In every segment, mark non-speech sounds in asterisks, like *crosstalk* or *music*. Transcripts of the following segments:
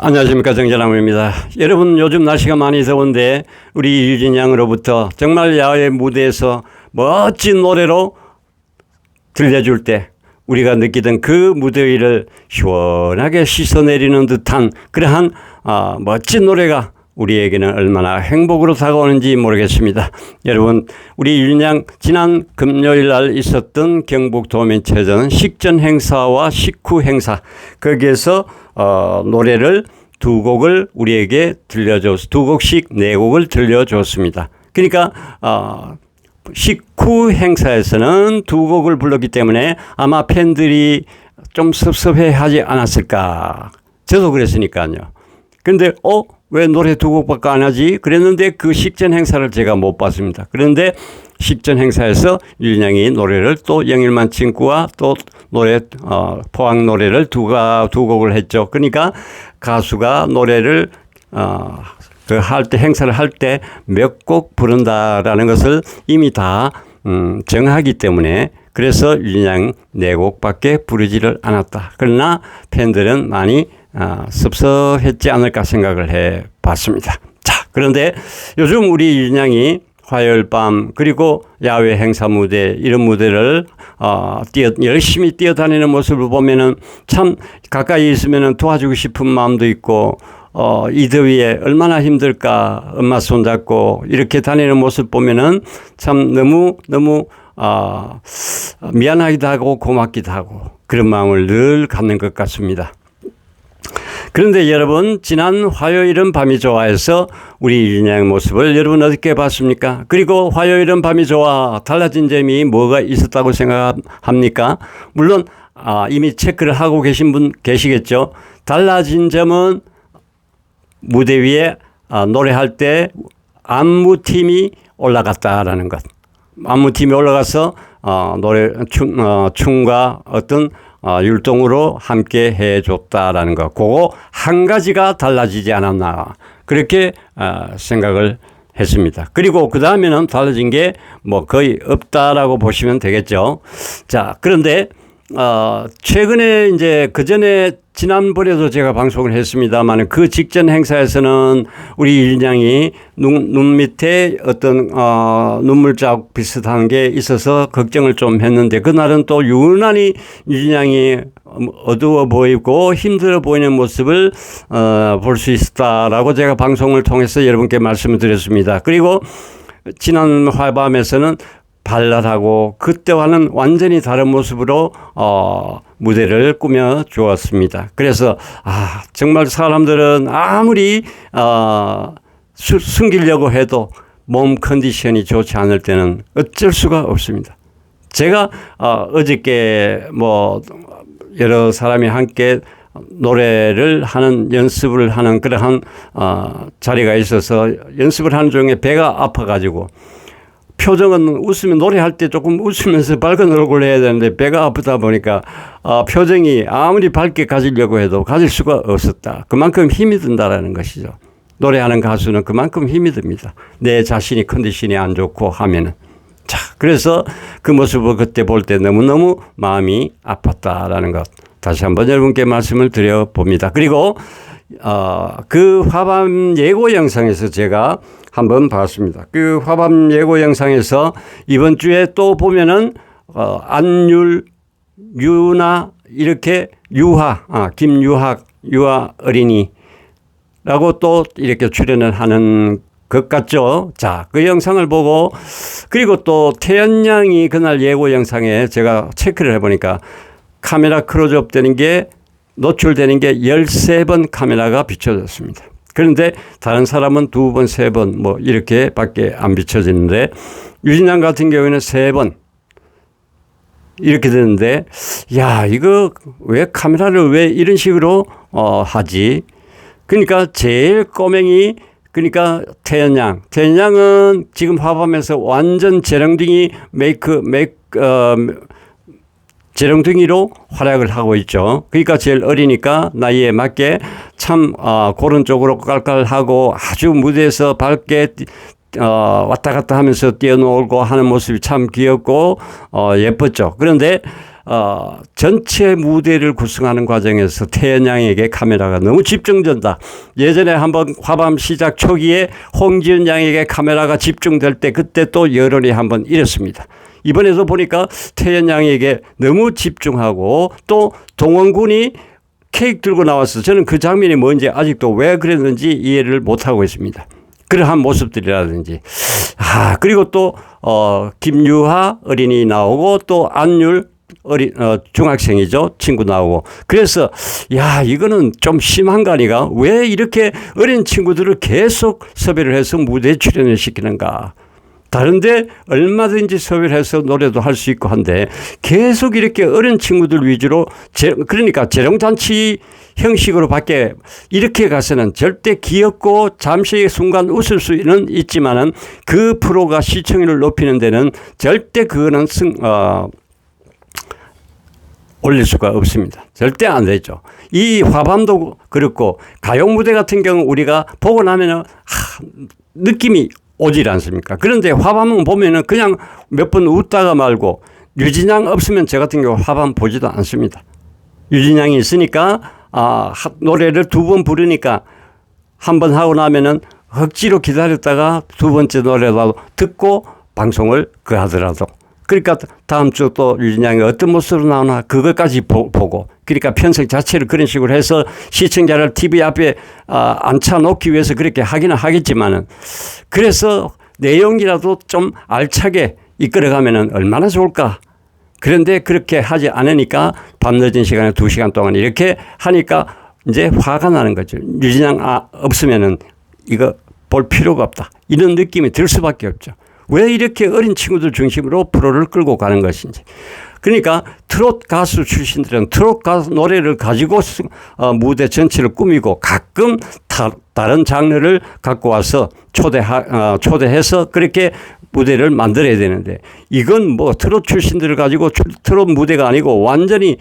안녕하십니까 정전남입니다. 여러분 요즘 날씨가 많이 더운데 우리 유진 양으로부터 정말 야외 무대에서 멋진 노래로 들려줄 때 우리가 느끼던 그 무더위를 시원하게 씻어내리는 듯한 그러한 아, 멋진 노래가 우리에게는 얼마나 행복으로 다가오는지 모르겠습니다. 여러분, 우리 윤양 지난 금요일 날 있었던 경북 도민체전 식전 행사와 식후 행사 거기에서 어, 노래를 두 곡을 우리에게 들려줬, 두 곡씩 네 곡을 들려줬습니다. 그러니까 어, 식후 행사에서는 두 곡을 불렀기 때문에 아마 팬들이 좀 섭섭해 하지 않았을까. 저도 그랬으니까요. 근데, 어? 왜 노래 두 곡밖에 안 하지? 그랬는데 그 식전 행사를 제가 못 봤습니다. 그런데 식전 행사에서 윤양이 노래를 또 영일만 친구와 또 노래, 어, 포항 노래를 두가, 두 곡을 했죠. 그러니까 가수가 노래를, 어, 그 할 때 행사를 할 때 몇 곡 부른다라는 것을 이미 다 음, 정하기 때문에 그래서 윤양 네 곡밖에 부르지를 않았다. 그러나 팬들은 많이 아, 섭섭했지 않을까 생각을 해 봤습니다. 자, 그런데 요즘 우리 윤양이 화요일 밤 그리고 야외 행사 무대 이런 무대를 어, 뛰어 열심히 뛰어다니는 모습을 보면은 참 가까이 있으면은 도와주고 싶은 마음도 있고 어, 이 더위에 얼마나 힘들까 엄마 손잡고 이렇게 다니는 모습 보면은 참 너무 너무 어, 미안하기도 하고 고맙기도 하고 그런 마음을 늘 갖는 것 같습니다. 그런데 여러분 지난 화요일은 밤이 좋아해서 우리 윤양의 모습을 여러분 어떻게 봤습니까? 그리고 화요일은 밤이 좋아 달라진 점이 뭐가 있었다고 생각합니까? 물론 아, 이미 체크를 하고 계신 분 계시겠죠. 달라진 점은 무대 위에 아, 노래할 때 안무팀이 올라갔다라는 것. 안무팀이 올라가서 어, 노래 춤, 어, 춤과 어떤 어, 율동으로 함께 해줬다라는 것. 그거 한 가지가 달라지지 않았나. 그렇게 어, 생각을 했습니다. 그리고 그 다음에는 달라진 게 뭐 거의 없다라고 보시면 되겠죠. 자, 그런데 어, 최근에 이제 그 전에 지난번에도 제가 방송을 했습니다만 그 직전 행사에서는 우리 일장이 눈, 눈 밑에 어떤 어, 눈물 자국 비슷한 게 있어서 걱정을 좀 했는데 그날은 또 유난히 유진양이 어두워 보이고 힘들어 보이는 모습을 어, 볼 수 있었다라고 제가 방송을 통해서 여러분께 말씀을 드렸습니다. 그리고 지난 화밤에서는 발랄하고 그때와는 완전히 다른 모습으로 어, 무대를 꾸며 주었습니다. 그래서 아 정말 사람들은 아무리 어, 수, 숨기려고 해도 몸 컨디션이 좋지 않을 때는 어쩔 수가 없습니다. 제가 어, 어저께 뭐 여러 사람이 함께 노래를 하는 연습을 하는 그러한 어, 자리가 있어서 연습을 하는 중에 배가 아파가지고 표정은 웃으면 노래할 때 조금 웃으면서 *laughs* 밝은 얼굴 해야 되는데 배가 아프다 보니까 어, 표정이 아무리 밝게 가지려고 해도 가질 수가 없었다. 그만큼 힘이 든다라는 것이죠. 노래하는 가수는 그만큼 힘이 듭니다. 내 자신이 컨디션이 안 좋고 하면은. 자, 그래서 그 모습을 그때 볼 때 너무너무 마음이 아팠다라는 것. 다시 한번 여러분께 말씀을 드려 봅니다. 그리고, 어, 그 화밤 예고 영상에서 제가 한번 봤습니다. 그 화밤 예고 영상에서 이번 주에 또 보면은 어, 안율, 유나 이렇게 유하, 아, 김유학, 유아 어린이라고 또 이렇게 출연을 하는 것 같죠. 자, 그 영상을 보고 그리고 또 태연 양이 그날 예고 영상에 제가 체크를 해보니까 카메라 크로즈업 되는 게 노출되는 게 13번 카메라가 비춰졌습니다. 그런데 다른 사람은 두 번, 세 번 뭐 이렇게 밖에 안 비춰지는데 유진양 같은 경우에는 세 번 이렇게 되는데 야, 이거 왜 카메라를 왜 이런 식으로 어 하지? 그러니까 제일 꼬맹이 그러니까 태연양. 태연양은 지금 화밤에서 완전 재롱둥이 메이크 메이크 어 재롱둥이로 활약을 하고 있죠. 그러니까 제일 어리니까 나이에 맞게 참 어, 그런 쪽으로 깔깔하고 아주 무대에서 밝게 어, 왔다 갔다 하면서 뛰어놀고 하는 모습이 참 귀엽고 어, 예뻤죠. 그런데 어, 전체 무대를 구성하는 과정에서 태연 양에게 카메라가 너무 집중된다. 예전에 한번 화밤 시작 초기에 홍지은 양에게 카메라가 집중될 때 그때 또 여론이 한번 이랬습니다. 이번에도 보니까 태연 양에게 너무 집중하고 또 동원군이 케이크 들고 나왔어. 저는 그 장면이 뭔지 아직도 왜 그랬는지 이해를 못하고 있습니다. 그러한 모습들이라든지. 아, 그리고 또, 어, 김유하 어린이 나오고 또 안율 어린, 어, 중학생이죠. 친구 나오고. 그래서, 야, 이거는 좀 심한 거 아니가? 왜 이렇게 어린 친구들을 계속 섭외를 해서 무대 출연을 시키는가? 다른데 얼마든지 섭외를 해서 노래도 할 수 있고 한데 계속 이렇게 어린 친구들 위주로 재, 그러니까 재롱잔치 형식으로 밖에 이렇게 가서는 절대 귀엽고 잠시 순간 웃을 수는 있지만은 그 프로가 시청률을 높이는 데는 절대 그거는 승, 어, 올릴 수가 없습니다. 절대 안 되죠. 이 화밤도 그렇고 가요 무대 같은 경우 우리가 보고 나면은 하, 느낌이 오질 않습니까? 그런데 화밤은 보면은 그냥 몇 번 웃다가 말고 유진양 없으면 저 같은 경우 화밤 보지도 않습니다. 유진양이 있으니까 아, 하- 노래를 두 번 부르니까 한 번 하고 나면은 억지로 기다렸다가 두 번째 노래라도 듣고 방송을 그 하더라도 그러니까 다음 주 또 유진양이 어떤 모습으로 나오나 그것까지 보, 고 그러니까 편성 자체를 그런 식으로 해서 시청자를 TV 앞에 아, 앉혀놓기 위해서 그렇게 하기는 하겠지만은 그래서 내용이라도 좀 알차게 이끌어가면은 얼마나 좋을까. 그런데 그렇게 하지 않으니까 밤늦은 시간에 두 시간 동안 이렇게 하니까 이제 화가 나는 거죠. 유진양 아, 없으면은 이거 볼 필요가 없다. 이런 느낌이 들 수밖에 없죠. 왜 이렇게 어린 친구들 중심으로 프로를 끌고 가는 것인지. 그러니까 트롯 가수 출신들은 트롯 가수 노래를 가지고 스- 어, 무대 전체를 꾸미고 가끔 다, 다른 장르를 갖고 와서 초대 어, 초대해서 그렇게 무대를 만들어야 되는데 이건 뭐 트롯 출신들을 가지고 출- 트롯 무대가 아니고 완전히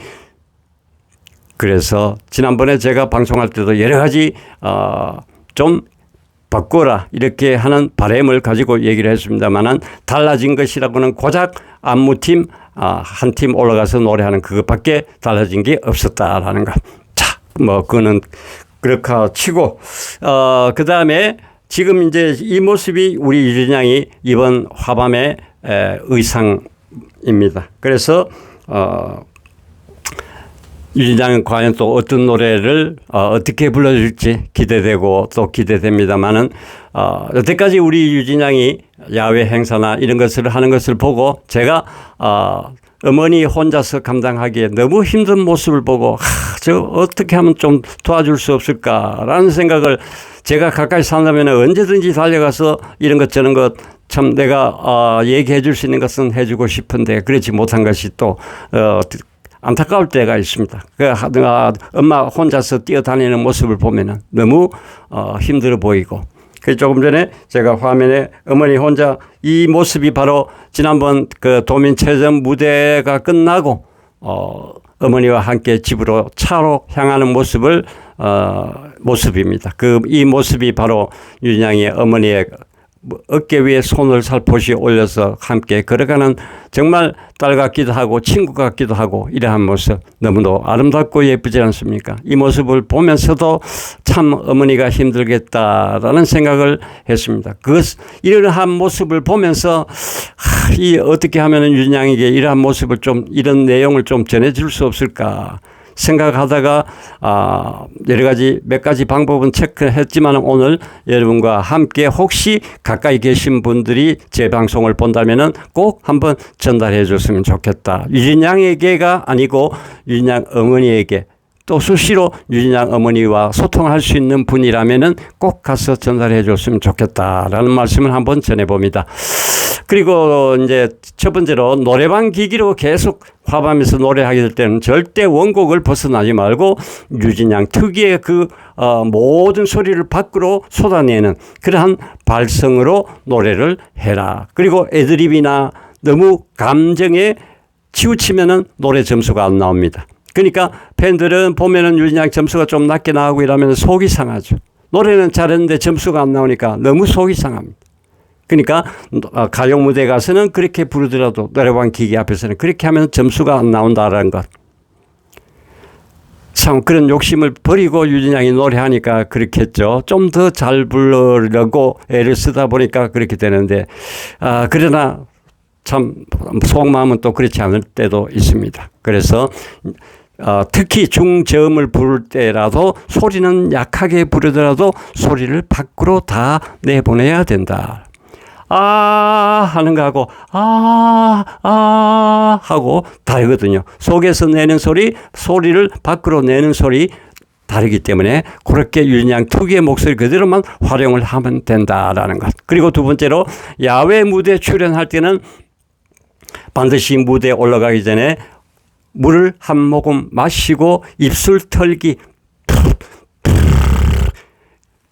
그래서 지난번에 제가 방송할 때도 여러 가지 어 좀 바꿔라 이렇게 하는 바램을 가지고 얘기를 했습니다만은 달라진 것이라고는 고작 안무팀 아, 한 팀 올라가서 노래하는 그것밖에 달라진 게 없었다라는 것. 자, 뭐 그거는 그렇게 치고 어 그다음에 지금 이제 이 모습이 우리 유진양이 이번 화밤의 에, 의상입니다. 그래서 어 유진양은 과연 또 어떤 노래를 어, 어떻게 불러줄지 기대되고 또 기대됩니다만은 어, 여태까지 우리 유진양이 야외 행사나 이런 것을 하는 것을 보고 제가 어, 어머니 혼자서 감당하기에 너무 힘든 모습을 보고 하, 저 어떻게 하면 좀 도와줄 수 없을까라는 생각을 제가 가까이 산다면 언제든지 달려가서 이런 것 저런 것 참 내가 어, 얘기해 줄 수 있는 것은 해주고 싶은데 그렇지 못한 것이 또 어, 안타까울 때가 있습니다. 그 하다가 엄마 혼자서 뛰어다니는 모습을 보면은 너무 어, 힘들어 보이고. 그 조금 전에 제가 화면에 어머니 혼자 이 모습이 바로 지난번 그 도민체전 무대가 끝나고 어, 어머니와 함께 집으로 차로 향하는 모습을 어, 모습입니다. 그 이 모습이 바로 윤양의 어머니의 뭐 어깨 위에 손을 살포시 올려서 함께 걸어가는 정말 딸 같기도 하고 친구 같기도 하고 이러한 모습 너무도 아름답고 예쁘지 않습니까? 이 모습을 보면서도 참 어머니가 힘들겠다라는 생각을 했습니다. 그 이러한 모습을 보면서 하, 이 어떻게 하면은 윤양에게 이러한 모습을 좀 이런 내용을 좀 전해줄 수 없을까? 생각하다가 아 여러 가지 몇 가지 방법은 체크했지만 오늘 여러분과 함께 혹시 가까이 계신 분들이 제 방송을 본다면은 꼭 한번 전달해 줬으면 좋겠다. 유진 양에게가 아니고 유진 양 어머니에게 또 수시로 유진양 어머니와 소통할 수 있는 분이라면은 꼭 가서 전달해 줬으면 좋겠다라는 말씀을 한번 전해 봅니다. 그리고 이제 첫 번째로 노래방 기기로 계속 화밤에서 노래하게 될 때는 절대 원곡을 벗어나지 말고 유진양 특유의 그 어, 모든 소리를 밖으로 쏟아내는 그러한 발성으로 노래를 해라. 그리고 애드립이나 너무 감정에 치우치면은 노래 점수가 안 나옵니다. 그러니까 팬들은 보면은 유진양 점수가 좀 낮게 나오고 이러면 속이 상하죠. 노래는 잘했는데 점수가 안 나오니까 너무 속이 상합니다. 그러니까 어, 가요 무대 가서는 그렇게 부르더라도 노래방 기계 앞에서는 그렇게 하면 점수가 안 나온다라는 것. 참 그런 욕심을 버리고 유진 양이 노래하니까 그렇겠죠. 좀 더잘 부르려고 애를 쓰다 보니까 그렇게 되는데 아 그러나 참 속마음은 또 그렇지 않을 때도 있습니다. 그래서 어, 특히 중저음을 부를 때라도 소리는 약하게 부르더라도 소리를 밖으로 다 내보내야 된다. 아 하는 거하고 아, 아 하고 다르거든요. 속에서 내는 소리, 소리를 밖으로 내는 소리 다르기 때문에 그렇게 윤양 특유의 목소리 그대로만 활용을 하면 된다라는 것. 그리고 두 번째로 야외 무대 출연할 때는 반드시 무대에 올라가기 전에 물을 한 모금 마시고 입술 털기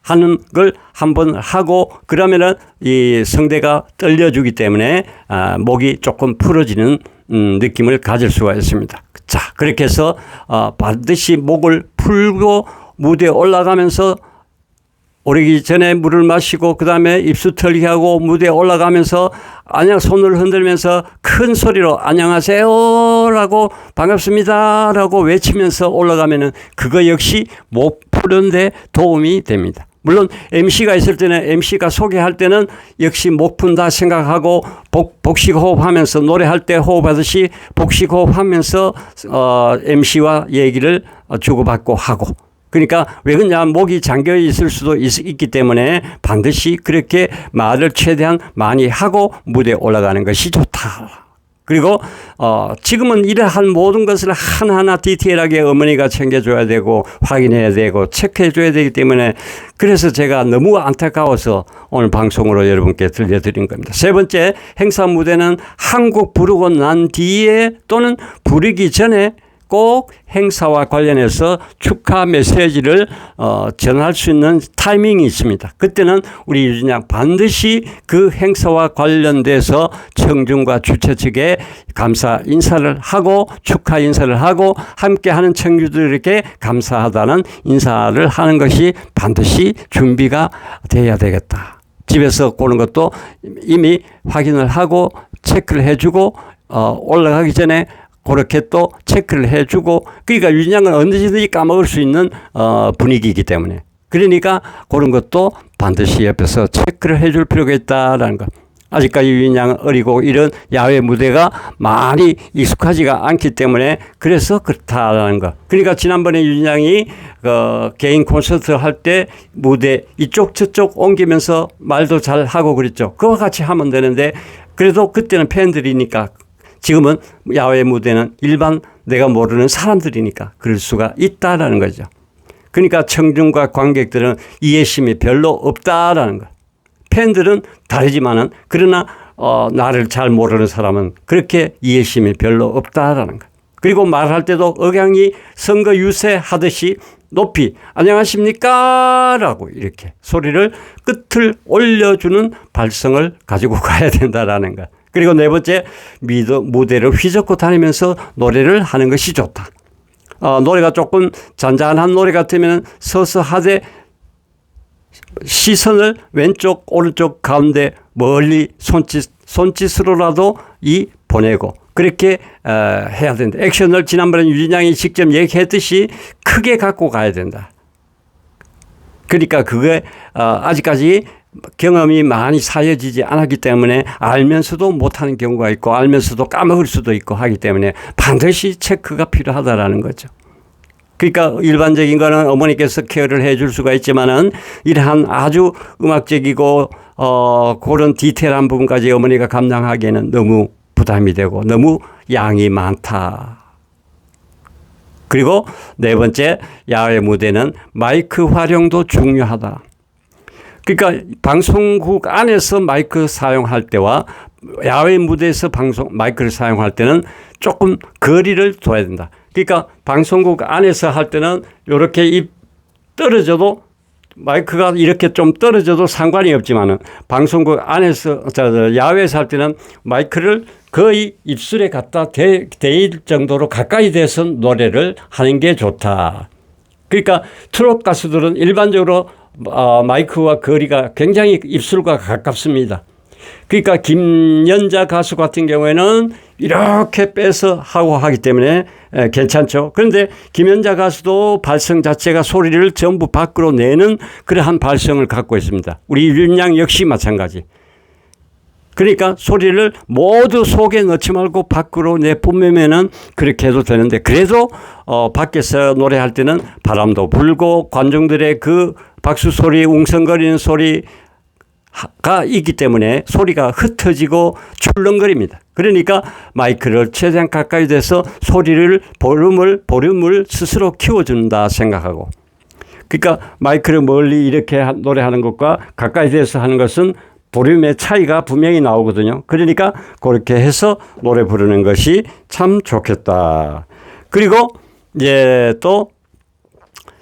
하는 걸 한번 하고 그러면은 이 성대가 떨려주기 때문에 아, 목이 조금 풀어지는 음, 느낌을 가질 수가 있습니다. 자 그렇게 해서 어, 반드시 목을 풀고 무대에 올라가면서 오르기 전에 물을 마시고 그 다음에 입수 털기 하고 무대에 올라가면서 안녕 손을 흔들면서 큰 소리로 안녕하세요라고 반갑습니다라고 외치면서 올라가면은 그거 역시 목 푸는데 도움이 됩니다. 물론 MC가 있을 때는 MC가 소개할 때는 역시 목 푼다 생각하고 복, 복식 호흡하면서 노래할 때 호흡하듯이 복식 호흡하면서 어, MC와 얘기를 주고받고 하고 그러니까 왜 그러냐 목이 잠겨 있을 수도 있, 기 때문에 반드시 그렇게 말을 최대한 많이 하고 무대에 올라가는 것이 좋다. 그리고 어 지금은 이러한 모든 것을 하나하나 디테일하게 어머니가 챙겨줘야 되고 확인해야 되고 체크해줘야 되기 때문에 그래서 제가 너무 안타까워서 오늘 방송으로 여러분께 들려드린 겁니다. 세 번째 행사 무대는 한국 부르고 난 뒤에 또는 부르기 전에 꼭 행사와 관련해서 축하 메시지를 어, 전할 수 있는 타이밍이 있습니다. 그때는 우리 유진양 반드시 그 행사와 관련돼서 청중과 주최 측에 감사 인사를 하고 축하 인사를 하고 함께하는 청주들에게 감사하다는 인사를 하는 것이 반드시 준비가 돼야 되겠다. 집에서 고는 것도 이미 확인을 하고 체크를 해주고 어, 올라가기 전에 그렇게 또 체크를 해주고 그러니까 윤양은 언제든지 까먹을 수 있는 어, 분위기이기 때문에 그러니까 그런 것도 반드시 옆에서 체크를 해줄 필요가 있다라는 것. 아직까지 윤양은 어리고 이런 야외 무대가 많이 익숙하지가 않기 때문에 그래서 그렇다라는 것. 그러니까 지난번에 윤양이 그 개인 콘서트 할 때 무대 이쪽 저쪽 옮기면서 말도 잘 하고 그랬죠. 그와 같이 하면 되는데 그래도 그때는 팬들이니까 지금은 야외 무대는 일반 내가 모르는 사람들이니까 그럴 수가 있다라는 거죠. 그러니까 청중과 관객들은 이해심이 별로 없다라는 거. 팬들은 다르지만은 그러나 어, 나를 잘 모르는 사람은 그렇게 이해심이 별로 없다라는 거. 그리고 말할 때도 억양이 선거 유세 하듯이 높이 안녕하십니까? 라고 이렇게 소리를 끝을 올려주는 발성을 가지고 *laughs* 가야 된다라는 거. 그리고 네 번째 미드 무대를 휘젓고 다니면서 노래를 하는 것이 좋다. 어, 노래가 조금 잔잔한 노래 같으면 서서 하되 시선을 왼쪽 오른쪽 가운데 멀리 손짓 손짓으로라도 이 보내고 그렇게 어, 해야 된다. 액션을 지난번에 유진양이 직접 얘기했듯이 크게 갖고 가야 된다. 그러니까 그게 어, 아직까지 경험이 많이 쌓여지지 않았기 때문에 알면서도 못하는 경우가 있고 알면서도 까먹을 수도 있고 하기 때문에 반드시 체크가 필요하다라는 거죠. 그러니까 일반적인 거는 어머니께서 케어를 해 줄 수가 있지만은 이러한 아주 음악적이고 어 그런 디테일한 부분까지 어머니가 감당하기에는 너무 부담이 되고 너무 양이 많다. 그리고 네 번째 야외 무대는 마이크 활용도 중요하다. 그러니까 방송국 안에서 마이크 사용할 때와 야외 무대에서 방송 마이크를 사용할 때는 조금 거리를 둬야 된다. 그러니까 방송국 안에서 할 때는 이렇게 입 떨어져도 마이크가 이렇게 좀 떨어져도 상관이 없지만은 방송국 안에서 저 야외에서 할 때는 마이크를 거의 입술에 갖다 대, 대일 정도로 가까이 대서 노래를 하는 게 좋다. 그러니까 트롯 가수들은 일반적으로 어, 마이크와 거리가 굉장히 입술과 가깝습니다. 그러니까 김연자 가수 같은 경우에는 이렇게 빼서 하고 하기 때문에 에, 괜찮죠. 그런데 김연자 가수도 발성 자체가 소리를 전부 밖으로 내는 그러한 발성을 갖고 있습니다. 우리 윤양 역시 마찬가지. 그러니까 소리를 모두 속에 넣지 말고 밖으로 내뿜으면은 그렇게 해도 되는데 그래도 어 밖에서 노래할 때는 바람도 불고 관중들의 그 박수 소리 웅성거리는 소리 가 있기 때문에 소리가 흩어지고 출렁거립니다. 그러니까 마이크를 최대한 가까이 대서 소리를 볼륨을 볼륨을 스스로 키워준다 생각하고 그러니까 마이크를 멀리 이렇게 하- 노래하는 것과 가까이 대서 하는 것은 볼륨의 차이가 분명히 나오거든요. 그러니까 그렇게 해서 노래 부르는 것이 참 좋겠다. 그리고 이제 또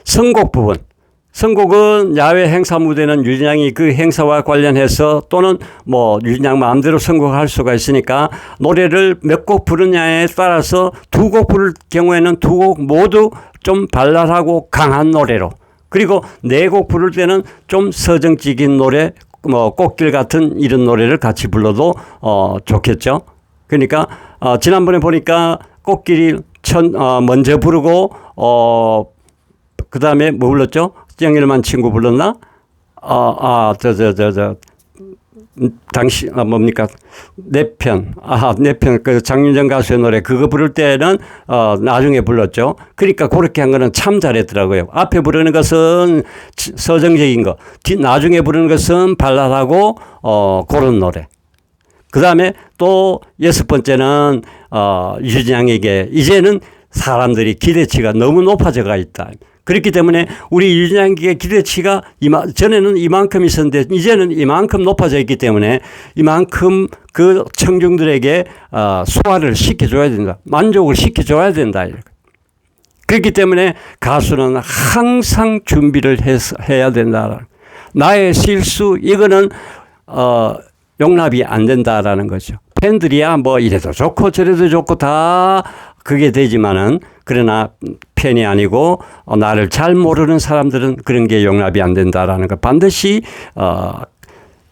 선곡 부분. 선곡은 야외 행사 무대는 유진양이 그 행사와 관련해서 또는 뭐 유진양 마음대로 선곡할 수가 있으니까 노래를 몇 곡 부르냐에 따라서 두 곡 부를 경우에는 두 곡 모두 좀 발랄하고 강한 노래로 그리고 네 곡 부를 때는 좀 서정적인 노래 뭐 꽃길 같은 이런 노래를 같이 불러도 어 좋겠죠. 그러니까 어 지난번에 보니까 꽃길이 천 어, 먼저 부르고 어 그다음에 뭐 불렀죠? 정일만 친구 불렀나? 아, 아, 저, 저, 저, 저, 음, 당시, 아, 뭡니까? 내 편. 아, 내 편. 그 장윤정 가수의 노래. 그거 부를 때는, 어, 나중에 불렀죠. 그러니까 그렇게 한 거는 참 잘했더라고요. 앞에 부르는 것은 치- 서정적인 거. 뒤, 나중에 부르는 것은 발랄하고, 어, 그런 노래. 그 다음에 또 여섯 번째는, 어, 유진양에게 이제는 사람들이 기대치가 너무 높아져가 있다. 그렇기 때문에 우리 유진양에게 기대치가 이마, 전에는 이만큼 있었는데 이제는 이만큼 높아져 있기 때문에 이만큼 그 청중들에게 어, 소화를 시켜줘야 된다. 만족을 시켜줘야 된다. 그렇기 때문에 가수는 항상 준비를 해서 해야 된다. 나의 실수 이거는 어 용납이 안 된다라는 거죠. 팬들이야 뭐 이래도 좋고 저래도 좋고 다 그게 되지만은 그러나 팬이 아니고 어, 나를 잘 모르는 사람들은 그런 게 용납이 안 된다라는 거 반드시 어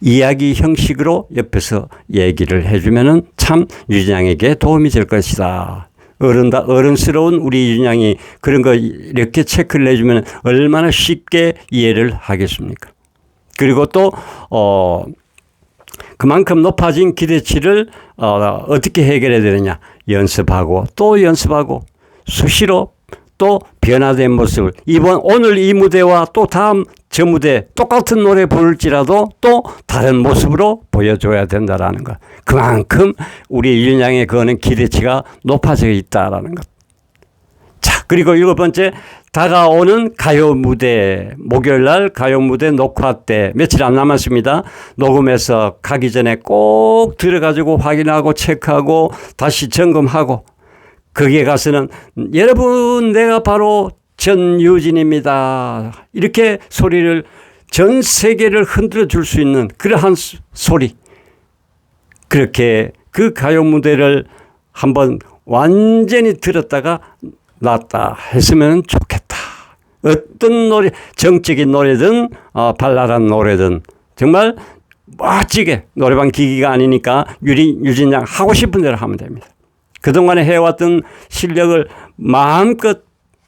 이야기 형식으로 옆에서 얘기를 해주면은 참 유진양에게 도움이 될 것이다. 어른다, 어른스러운 우리 유진양이 그런 거 이렇게 체크를 해주면 얼마나 쉽게 이해를 하겠습니까? 그리고 또, 어, 그만큼 높아진 기대치를 어, 어떻게 해결해야 되느냐. 연습하고 또 연습하고 수시로 또 변화된 모습을 이번 오늘 이 무대와 또 다음 저 무대 똑같은 노래 부를지라도 또 다른 모습으로 보여줘야 된다라는 것. 그만큼 우리 일량의 그거는 기대치가 높아져 있다라는 것. 자, 그리고 일곱 번째, 다가오는 가요 무대, 목요일 날 가요 무대 녹화 때 며칠 안 남았습니다. 녹음해서 가기 전에 꼭 들어가지고 확인하고 체크하고 다시 점검하고 거기에 가서는 여러분 내가 바로 전유진입니다. 이렇게 소리를 전 세계를 흔들어 줄 수 있는 그러한 소- 소리. 그렇게 그 가요 무대를 한번 완전히 들었다가 놨다 했으면 좋겠다. 어떤 노래, 정적인 노래든, 어, 발랄한 노래든, 정말 멋지게 노래방 기기가 아니니까 유리, 유진양 하고 싶은 대로 하면 됩니다. 그동안에 해왔던 실력을 마음껏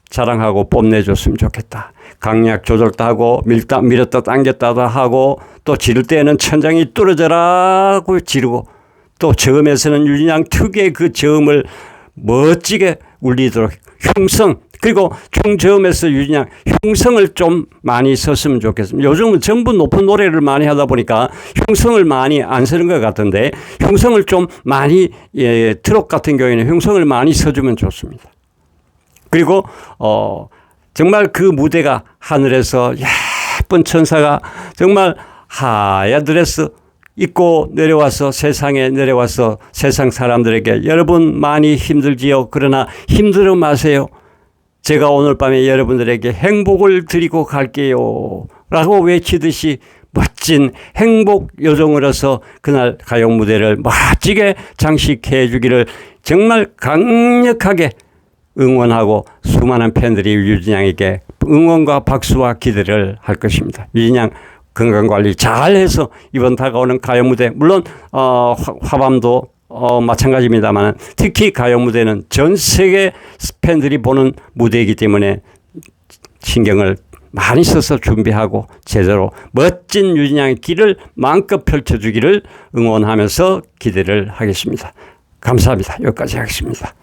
자랑하고 뽐내줬으면 좋겠다. 강약 조절도 하고 밀다, 밀었다 당겼다도 하고 또 지를 때는 천장이 뚫어져라고 지르고 또 저음에서는 유진양 특유의 그 저음을 멋지게 울리도록 흉성 그리고 중저음에서 유진양 흉성을 좀 많이 썼으면 좋겠습니다. 요즘은 전부 높은 노래를 많이 하다 보니까 흉성을 많이 안 쓰는 것 같은데 흉성을 좀 많이 예, 트롯 같은 경우에는 흉성을 많이 써주면 좋습니다. 그리고 어 정말 그 무대가 하늘에서 예쁜 천사가 정말 하얀 드레스 입고 내려와서 세상에 내려와서 세상 사람들에게 여러분 많이 힘들지요. 그러나 힘들어 마세요. 제가 오늘 밤에 여러분들에게 행복을 드리고 갈게요. 라고 외치듯이 멋진 행복 요정으로서 그날 가요 무대를 멋지게 장식해 주기를 정말 강력하게 응원하고 수많은 팬들이 유진양에게 응원과 박수와 기대를 할 것입니다. 유진양 건강 관리 잘 해서 이번 다가오는 가요 무대 물론 어, 화- 화밤도 어, 마찬가지입니다만 특히 가요 무대는 전 세계 팬들이 보는 무대이기 때문에 신경을 많이 써서 준비하고 제대로 멋진 유진 양의 길을 마음껏 펼쳐주기를 응원하면서 기대를 하겠습니다. 감사합니다. 여기까지 하겠습니다.